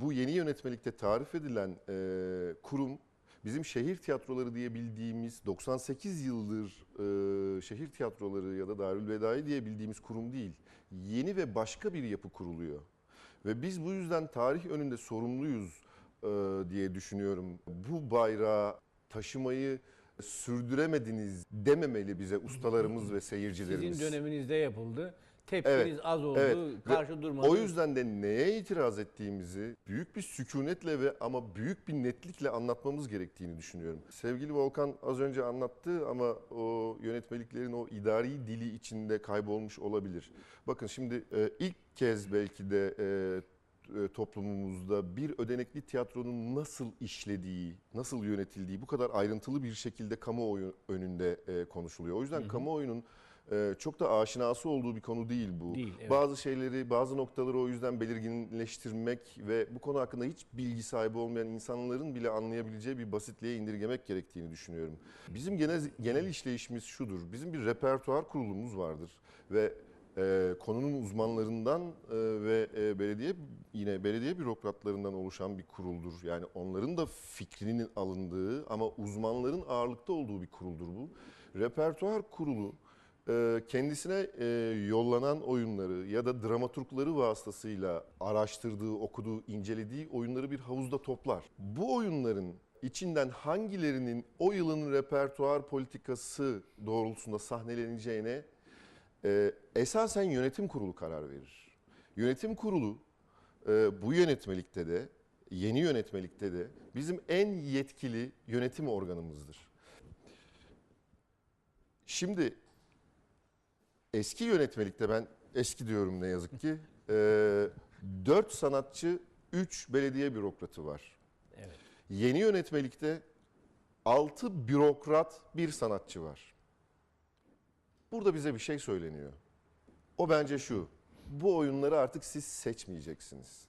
bu yeni yönetmelikte tarif edilen e, kurum bizim şehir tiyatroları diye bildiğimiz 98 yıldır e, şehir tiyatroları ya da Darülvedai diye bildiğimiz kurum değil. Yeni ve başka bir yapı kuruluyor. Ve biz bu yüzden tarih önünde sorumluyuz e, diye düşünüyorum. Bu bayrağı taşımayı sürdüremediniz dememeli bize ustalarımız ve seyircilerimiz. Sizin döneminizde yapıldı. Tepkiniz Evet, az oldu. Evet. Ve Karşı durmadınız. O yüzden de neye itiraz ettiğimizi büyük bir sükunetle ve ama büyük bir netlikle anlatmamız gerektiğini düşünüyorum. Sevgili Volkan az önce anlattı ama o yönetmeliklerin o idari dili içinde kaybolmuş olabilir. Bakın şimdi e, ilk kez belki de e, e, toplumumuzda bir ödenekli tiyatronun nasıl işlediği, nasıl yönetildiği bu kadar ayrıntılı bir şekilde kamuoyu önünde konuşuluyor. O yüzden kamuoyunun e, çok da aşinası olduğu bir konu değil bu. Değil, evet. Bazı şeyleri, bazı noktaları o yüzden belirginleştirmek ve bu konu hakkında hiç bilgi sahibi olmayan insanların bile anlayabileceği bir basitliğe indirgemek gerektiğini düşünüyorum. Bizim genel genel işleyişimiz şudur. Bizim bir repertuar kurulumuz vardır ve e, konunun uzmanlarından e, ve e, belediye yine belediye bürokratlarından oluşan bir kuruldur. Yani onların da fikrinin alındığı ama uzmanların ağırlıkta olduğu bir kuruldur bu. Repertuar kurulu kendisine e, yollanan oyunları ya da dramaturgları vasıtasıyla araştırdığı, okuduğu, incelediği oyunları bir havuzda toplar. Bu oyunların içinden hangilerinin o yılın repertuar politikası doğrultusunda sahneleneceğine e, esasen yönetim kurulu karar verir. Yönetim kurulu e, bu yönetmelikte de, yeni yönetmelikte de bizim en yetkili yönetim organımızdır. Şimdi eski yönetmelikte ben eski diyorum ne yazık ki e, 4 sanatçı 3 belediye bürokratı var. Evet. Yeni yönetmelikte 6 bürokrat bir sanatçı var. Burada bize bir şey söyleniyor. O bence şu. Bu oyunları artık siz seçmeyeceksiniz.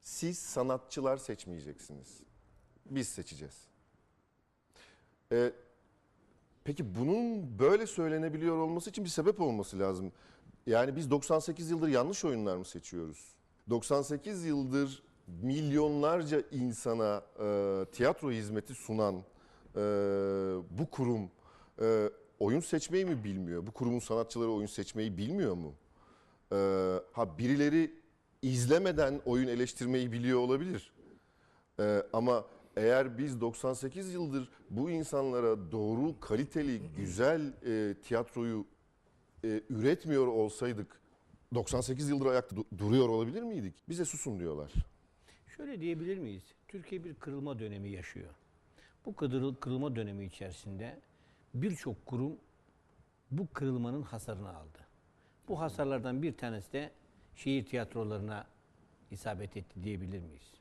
Siz sanatçılar seçmeyeceksiniz. Biz seçeceğiz. Ee, peki bunun böyle söylenebiliyor olması için bir sebep olması lazım. Yani biz 98 yıldır yanlış oyunlar mı seçiyoruz? 98 yıldır milyonlarca insana e, tiyatro hizmeti sunan e, bu kurum e, oyun seçmeyi mi bilmiyor? Bu kurumun sanatçıları oyun seçmeyi bilmiyor mu? E, ha birileri izlemeden oyun eleştirmeyi biliyor olabilir. E, ama eğer biz 98 yıldır bu insanlara doğru, kaliteli, güzel e, tiyatroyu e, üretmiyor olsaydık 98 yıldır ayakta du- duruyor olabilir miydik? Bize susun diyorlar. Şöyle diyebilir miyiz? Türkiye bir kırılma dönemi yaşıyor. Bu kırıl- kırılma dönemi içerisinde birçok kurum bu kırılmanın hasarını aldı. Bu hasarlardan bir tanesi de şehir tiyatrolarına isabet etti diyebilir miyiz?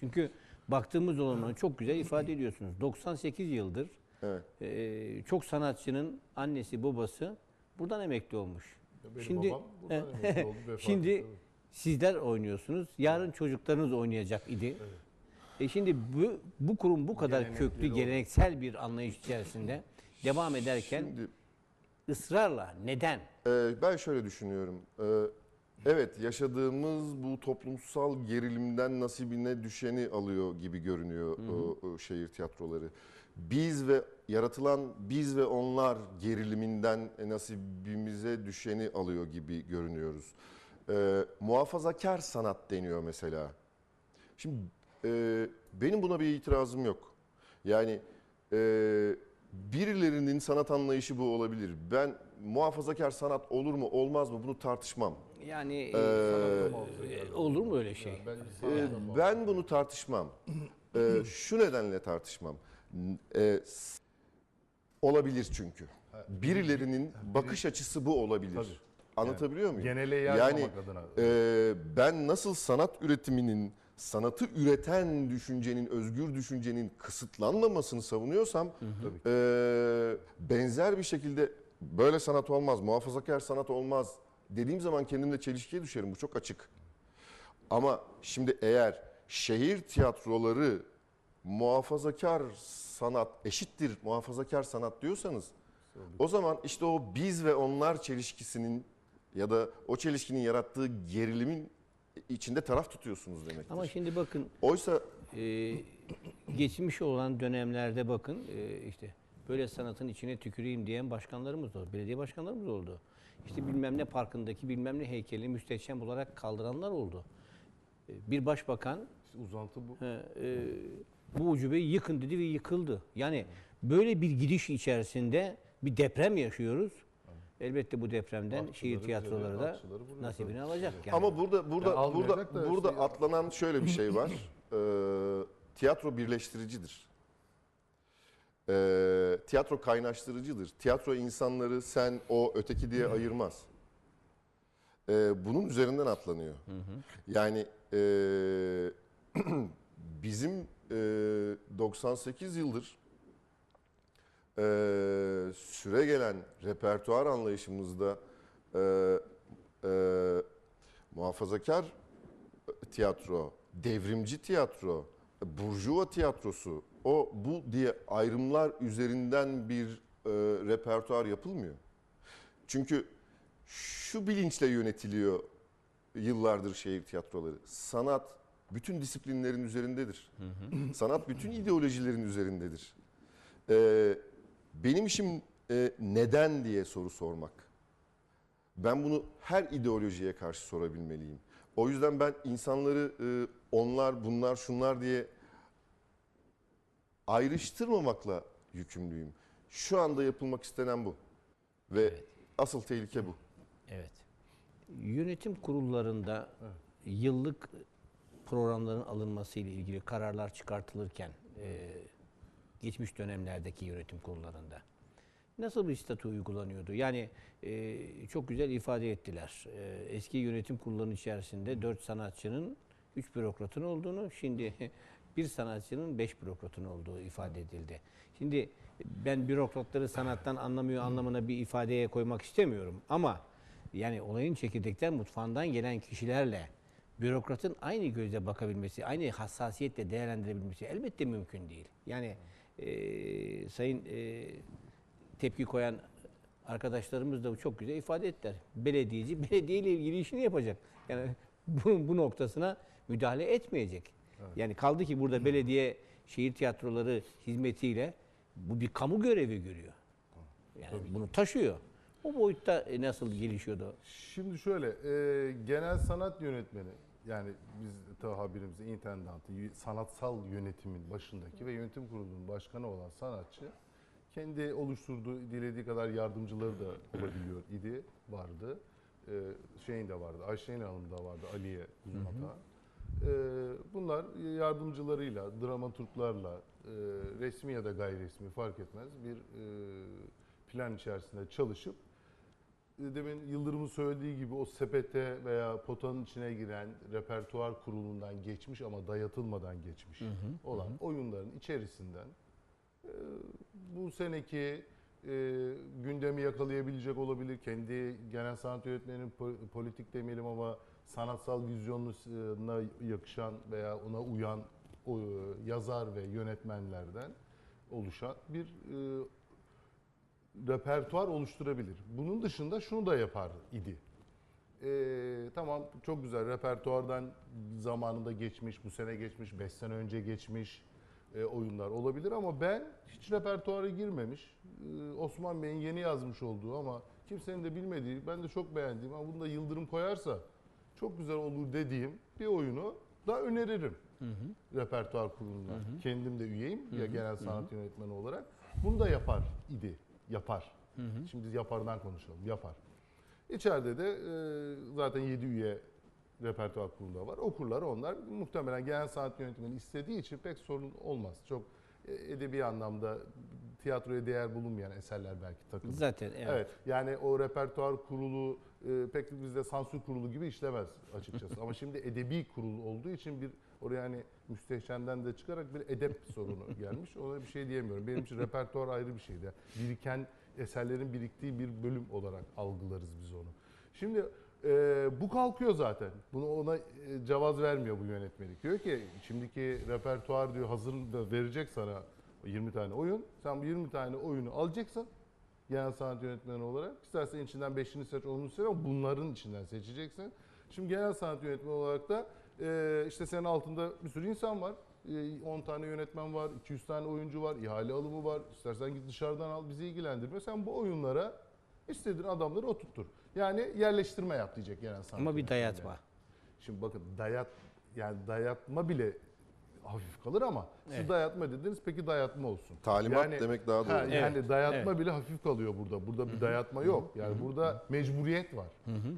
Çünkü baktığımız zaman çok güzel ifade ediyorsunuz. 98 yıldır Evet. eee, çok sanatçının annesi babası buradan emekli olmuş. Benim Şimdi babam buradan emekli oldu, şimdi etti, evet. sizler oynuyorsunuz. Yarın çocuklarınız oynayacak idi. E şimdi bu bu kurum bu kadar Gelenekleri köklü oldu. geleneksel bir anlayış içerisinde devam ederken Şimdi ısrarla neden? Ee, ben şöyle düşünüyorum. Ee, evet yaşadığımız bu toplumsal gerilimden nasibine düşeni alıyor gibi görünüyor o, o şehir tiyatroları. Biz ve yaratılan biz ve onlar geriliminden nasibimize düşeni alıyor gibi görünüyoruz. Ee, muhafazakar sanat deniyor mesela. Şimdi e, benim buna bir itirazım yok. Yani e, birilerinin sanat anlayışı bu olabilir. Ben muhafazakar sanat olur mu olmaz mı bunu tartışmam. Yani e, Ee, olur mu öyle şey? Ben E, ben bunu tartışmam. E, şu nedenle tartışmam. E, s- olabilir çünkü. Birilerinin bakış açısı bu olabilir. Tabii. Anlatabiliyor muyum? genele yani, adına. e, ben nasıl sanat üretiminin, sanatı üreten düşüncenin, özgür düşüncenin kısıtlanmamasını savunuyorsam, e, benzer bir şekilde böyle sanat olmaz, muhafazakar sanat olmaz dediğim zaman kendimle çelişkiye düşerim. Bu çok açık. Ama şimdi eğer şehir tiyatroları muhafazakar sanat eşittir muhafazakar sanat diyorsanız o zaman işte o biz ve onlar çelişkisinin ya da o çelişkinin yarattığı gerilimin içinde taraf tutuyorsunuz demektir. Ama şimdi bakın Oysa e, geçmiş olan dönemlerde bakın e, işte böyle sanatın içine tüküreyim diyen başkanlarımız oldu. Belediye başkanlarımız oldu. İşte bilmem ne parkındaki bilmem ne heykeli müstehcen olarak kaldıranlar oldu. E, Bir başbakan İşte uzantı bu. e, e, bu ucubeyi yıkın dedi ve yıkıldı. Yani böyle bir gidiş içerisinde bir deprem yaşıyoruz. Elbette bu depremden Akçıları şehir bize tiyatroları da nasibini alacak. Yani. ama burada burada Ya almayacak burada da burada işte- atlanan şöyle bir şey var. Ee, tiyatro birleştiricidir. Ee, tiyatro kaynaştırıcıdır. Tiyatro insanları sen o öteki diye ayırmaz. Ee, bunun üzerinden atlanıyor. Yani e, bizim e, 98 yıldır e, süre gelen repertuar anlayışımızda e, e, muhafazakar tiyatro, devrimci tiyatro, burjuva tiyatrosu, o bu diye ayrımlar üzerinden bir e, repertuar yapılmıyor. Çünkü şu bilinçle yönetiliyor yıllardır şehir tiyatroları. Sanat bütün disiplinlerin üzerindedir. Sanat bütün ideolojilerin üzerindedir. Ee, benim işim e, neden diye soru sormak. Ben bunu her ideolojiye karşı sorabilmeliyim. O yüzden ben insanları e, onlar, bunlar, şunlar diye ayrıştırmamakla yükümlüyüm. Şu anda yapılmak istenen bu. Ve asıl tehlike bu. Evet. Yönetim kurullarında yıllık programların alınması ile ilgili kararlar çıkartılırken e, geçmiş dönemlerdeki yönetim kurullarında nasıl bir statü uygulanıyordu? Yani e, çok güzel ifade ettiler. E, eski yönetim kurullarının içerisinde dört sanatçının üç bürokratın olduğunu, şimdi bir sanatçının beş bürokratın olduğu ifade edildi. Şimdi ben bürokratları sanattan anlamıyor anlamına bir ifadeye koymak istemiyorum ama yani olayın çekirdekten mutfağından gelen kişilerle bürokratın aynı gözle bakabilmesi, aynı hassasiyetle değerlendirebilmesi elbette mümkün değil. Yani e, sayın e, tepki koyan arkadaşlarımız da çok güzel ifade ettiler. Belediyeci belediye ile ilgili işini yapacak. Yani bu, bu noktasına müdahale etmeyecek. Yani kaldı ki burada belediye şehir tiyatroları hizmetiyle bu bir kamu görevi görüyor. Yani bunu taşıyor. O boyutta e, nasıl gelişiyordu? Şimdi şöyle, e, genel sanat yönetmeni, yani biz tabirimizi intendantı, y- sanatsal yönetimin başındaki ve yönetim kurulunun başkanı olan sanatçı, kendi oluşturduğu, dilediği kadar yardımcıları da olabiliyor idi, vardı. E, şeyin de vardı, Ayşe Hanım da vardı, Aliye Uzunata. E, bunlar yardımcılarıyla, dramaturglarla, e, resmi ya da gayri resmi fark etmez bir e, plan içerisinde çalışıp demin Yıldırım'ın söylediği gibi o sepete veya potanın içine giren repertuar kurulundan geçmiş ama dayatılmadan geçmiş olan oyunların içerisinden e, bu seneki e, gündemi yakalayabilecek olabilir. Kendi genel sanat yönetmeninin po- politik demeyelim ama sanatsal vizyonuna yakışan veya ona uyan o, e, yazar ve yönetmenlerden oluşan bir e, repertuar oluşturabilir. Bunun dışında şunu da yapar idi. Ee, tamam çok güzel repertuardan zamanında geçmiş, bu sene geçmiş, 5 sene önce geçmiş e, oyunlar olabilir ama ben hiç repertuara girmemiş. e, Osman Bey'in yeni yazmış olduğu ama kimsenin de bilmediği, ben de çok beğendiğim ama bunu da Yıldırım koyarsa çok güzel olur dediğim bir oyunu da öneririm. Repertuar kuruluna. Kendim de üyeyim ya genel sanat yönetmeni olarak. Bunu da yapar idi. Yapar. Şimdi yapardan konuşalım. Yapar. İçeride de e, zaten 7 üye repertuar kurulunda var. Okurlar onlar muhtemelen genel sanat yönetmeni istediği için pek sorun olmaz. Çok e, edebi anlamda tiyatroya değer bulunmayan eserler belki takılır. Zaten evet. Evet. Yani o repertuar kurulu e, pek bizde sansür kurulu gibi işlemez açıkçası. Ama şimdi edebi kurul olduğu için bir oraya hani müstehcenden de çıkarak bir edep sorunu gelmiş. Ona bir şey diyemiyorum. Benim için repertuar ayrı bir şeydi. Biriken eserlerin biriktiği bir bölüm olarak algılarız biz onu. Şimdi e, bu kalkıyor zaten. Bunu ona e, cevaz vermiyor bu yönetmelik. Diyor ki şimdiki repertuar diyor hazır verecek sana 20 tane oyun. Sen bu 20 tane oyunu alacaksın genel sanat yönetmeni olarak. İstersen içinden 5'ini seç, 10'unu seç ama bunların içinden seçeceksin. Şimdi genel sanat yönetmeni olarak da e, işte senin altında bir sürü insan var. E, 10 tane yönetmen var, 200 tane oyuncu var, ihale alımı var. İstersen git dışarıdan al, bizi ilgilendirme. Sen bu oyunlara istediğin adamları oturtur. Yani yerleştirme yap diyecek genel sanat Ama bir yönetmeni. dayatma. Şimdi bakın dayat yani dayatma bile hafif kalır ama siz Evet. dayatma dediniz peki dayatma olsun. Talimat demek daha doğru. Ha, yani Evet, dayatma bile hafif kalıyor burada. Burada bir dayatma yok. Yani burada mecburiyet var.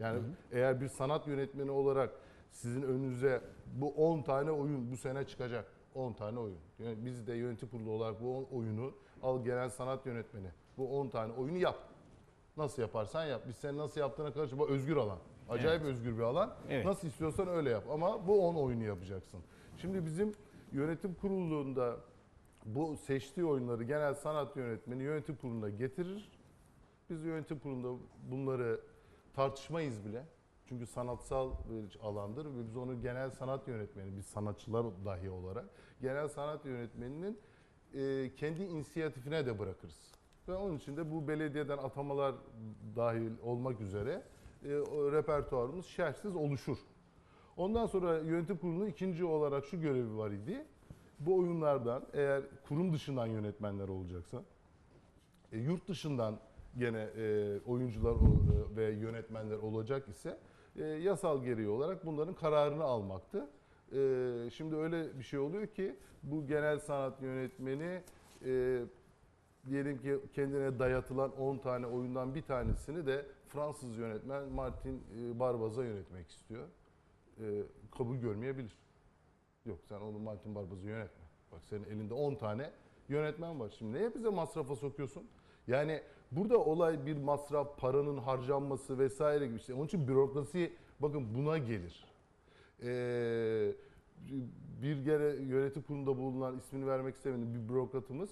Yani eğer bir sanat yönetmeni olarak sizin önünüze bu 10 tane oyun bu sene çıkacak. 10 tane oyun. Yani biz de yönetim kurulu olarak bu 10 oyunu al genel sanat yönetmeni. Bu 10 tane oyunu yap. Nasıl yaparsan yap. Biz senin nasıl yaptığına karşı bu özgür alan. Acayip özgür bir alan. Evet. Nasıl istiyorsan öyle yap. Ama bu 10 oyunu yapacaksın. Şimdi bizim yönetim kurulunda bu seçtiği oyunları genel sanat yönetmeni yönetim kuruluna getirir. Biz yönetim kurulunda bunları tartışmayız bile. Çünkü sanatsal bir alandır ve biz onu genel sanat yönetmeni, biz sanatçılar dahi olarak genel sanat yönetmeninin e, kendi inisiyatifine de bırakırız. Ve onun için de bu belediyeden atamalar dahil olmak üzere e, repertuarımız şerhsiz oluşur. Ondan sonra yönetim kurulunun ikinci olarak şu görevi var idi. Bu oyunlardan eğer kurum dışından yönetmenler olacaksa, e, yurt dışından gene e, oyuncular e, ve yönetmenler olacak ise e, yasal gereği olarak bunların kararını almaktı. E, şimdi öyle bir şey oluyor ki bu genel sanat yönetmeni e, diyelim ki kendine dayatılan 10 tane oyundan bir tanesini de Fransız yönetmen Martin e, Barbaz'a yönetmek istiyor. E, kabul görmeyebilir. Yok sen onu Martin Barbaz'ı yönetme. Bak senin elinde 10 tane yönetmen var. Şimdi neye bize masrafa sokuyorsun? Yani burada olay bir masraf, paranın harcanması vesaire gibi işte. Onun için bürokrasi bakın buna gelir. Ee, bir kere yönetim kurulunda bulunan ismini vermek istemedim bir bürokratımız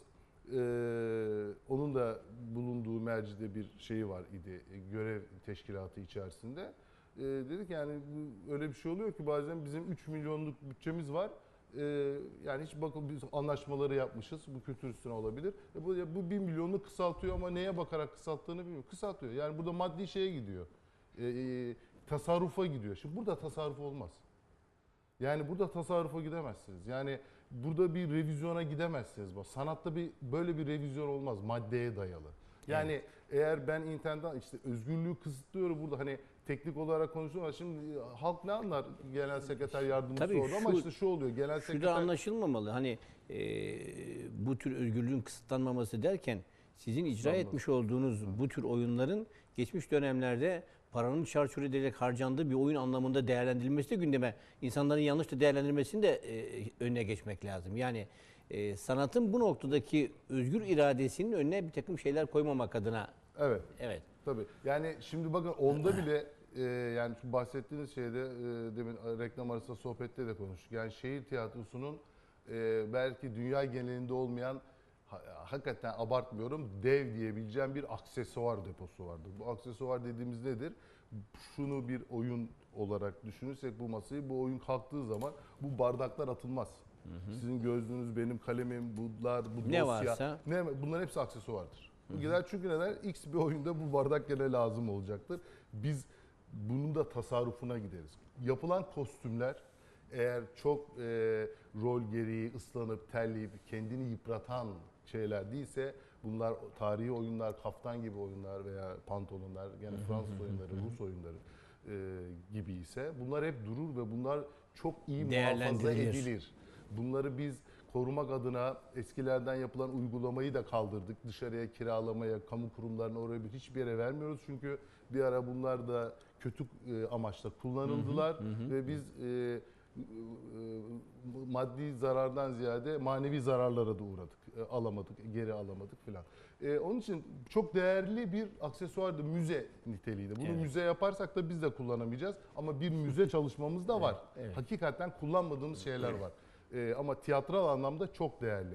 ee, onun da bulunduğu mercide bir şeyi var idi e, görev teşkilatı içerisinde. Ee, dedik yani öyle bir şey oluyor ki bazen bizim 3 milyonluk bütçemiz var. Ee, yani hiç bakın biz anlaşmaları yapmışız. Bu kültür üstüne olabilir. E bu, bu 1 milyonlu kısaltıyor ama neye bakarak kısalttığını bilmiyorum. Kısaltıyor. Yani burada maddi şeye gidiyor. Ee, e, tasarrufa gidiyor. Şimdi burada tasarruf olmaz. Yani burada tasarrufa gidemezsiniz. Yani burada bir revizyona gidemezsiniz. Bak sanatta bir böyle bir revizyon olmaz maddeye dayalı. Yani eğer ben internetten işte özgürlüğü kısıtlıyorum burada hani teknik olarak konuşuyorlar. Şimdi halk ne anlar genel sekreter yardımcısı Tabii orada ama şu- işte şu oluyor. Genel Şu sekreter da anlaşılmamalı. Hani e, bu tür özgürlüğün kısıtlanmaması derken sizin icra etmiş olduğunuz bu tür oyunların geçmiş dönemlerde paranın çarçur edilerek harcandığı bir oyun anlamında değerlendirilmesi de gündeme, insanların yanlış da değerlendirmesini de e, önüne geçmek lazım. Yani e, sanatın bu noktadaki özgür iradesinin önüne bir takım şeyler koymamak adına evet evet. Tabii. Yani şimdi bakın onda bile e, yani şu bahsettiğiniz şeyde e, demin reklam arasında sohbette de konuştuk. Yani şehir tiyatrosunun e, belki dünya genelinde olmayan ha- hakikaten abartmıyorum dev diyebileceğim bir aksesuar deposu vardır. Bu aksesuar dediğimiz nedir? Şunu bir oyun olarak düşünürsek bu masayı bu oyun kalktığı zaman bu bardaklar atılmaz. Sizin gözlüğünüz, benim kalemim, bunlar, bu Ne dosya. varsa. Ne, bunların hepsi aksesuardır. Bu gider çünkü neden? X bir oyunda bu bardak gene lazım olacaktır. Biz bunun da tasarrufuna gideriz. Yapılan kostümler eğer çok e, rol gereği ıslanıp terleyip kendini yıpratan şeyler değilse bunlar tarihi oyunlar, kaftan gibi oyunlar veya pantolonlar, yani Fransız oyunları, Rus oyunları e, gibi ise bunlar hep durur ve bunlar çok iyi muhafaza edilir. Bunları biz korumak adına eskilerden yapılan uygulamayı da kaldırdık. Dışarıya kiralamaya, kamu kurumlarına oraya bir hiçbir yere vermiyoruz. Çünkü bir ara bunlar da kötü e, amaçla kullanıldılar ve biz e, e, maddi zarardan ziyade manevi zararlara da uğradık. E, alamadık, geri alamadık filan. E, onun için çok değerli bir aksesuardı, müze niteliğinde. Bunu Evet. müze yaparsak da biz de kullanamayacağız ama bir müze çalışmamız da var. evet. Hakikaten kullanmadığımız şeyler var. Ee, ama tiyatral anlamda çok değerli.